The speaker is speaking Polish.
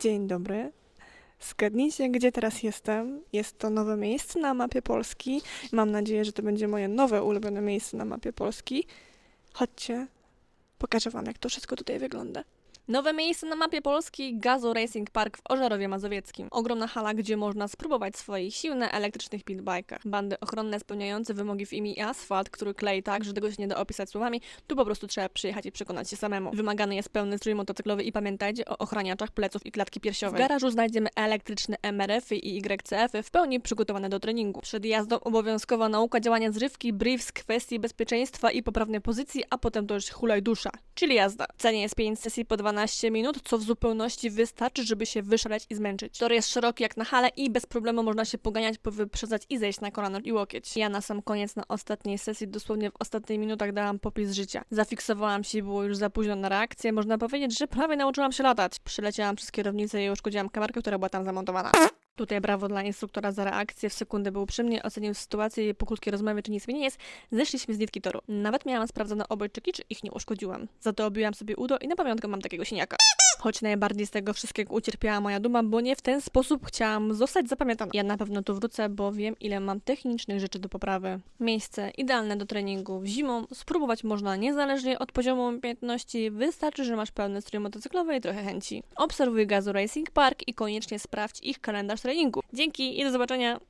Dzień dobry. Zgadnijcie, gdzie teraz jestem. Jest to nowe miejsce na mapie Polski. Mam nadzieję, że to będzie moje nowe ulubione miejsce na mapie Polski. Chodźcie, pokażę Wam, jak to wszystko tutaj wygląda. Nowe miejsce na mapie Polski Gazo Racing Park w Ożarowie Mazowieckim. Ogromna hala, gdzie można spróbować swoich sił na elektrycznych pitbajkach. Bandy ochronne spełniające wymogi w imię i asfalt, który klei tak, że tego się nie da opisać słowami, tu po prostu trzeba przyjechać i przekonać się samemu. Wymagany jest pełny strój motocyklowy i pamiętajcie o ochraniaczach pleców i klatki piersiowej. W garażu znajdziemy elektryczne MRF-y i YCF-y w pełni przygotowane do treningu. Przed jazdą obowiązkowa nauka działania zrywki, briefs, kwestii bezpieczeństwa i poprawnej pozycji, a potem to już hulaj dusza, czyli jazda. Cenie jest 5 sesji po 12 minut, co w zupełności wystarczy, żeby się wyszaleć i zmęczyć. Tor jest szeroki jak na hale i bez problemu można się poganiać, powyprzedzać i zejść na kolano i łokieć. Ja na sam koniec, na ostatniej sesji, dosłownie w ostatnich minutach dałam popis życia. Zafiksowałam się, było już za późno na reakcję, można powiedzieć, że prawie nauczyłam się latać. Przyleciałam przez kierownicę i uszkodziłam kamerkę, która była tam zamontowana. Tutaj brawo dla instruktora za reakcję. W sekundę był przy mnie, ocenił sytuację po krótkiej rozmowie, czy nic mi nie jest, zeszliśmy z nitki toru. Nawet miałam sprawdzone obojczyki, czy ich nie uszkodziłam. Za to obiłam sobie udo i na pamiątkę mam takiego siniaka. Choć najbardziej z tego wszystkiego ucierpiała moja duma, bo nie w ten sposób chciałam zostać zapamiętana. Ja na pewno tu wrócę, bo wiem, ile mam technicznych rzeczy do poprawy. Miejsce idealne do treningów zimą. Spróbować można niezależnie od poziomu umiejętności. Wystarczy, że masz pełny strój motocyklowy i trochę chęci. Obserwuj Gazu Racing Park i koniecznie sprawdź ich kalendarz treningu. Dzięki i do zobaczenia!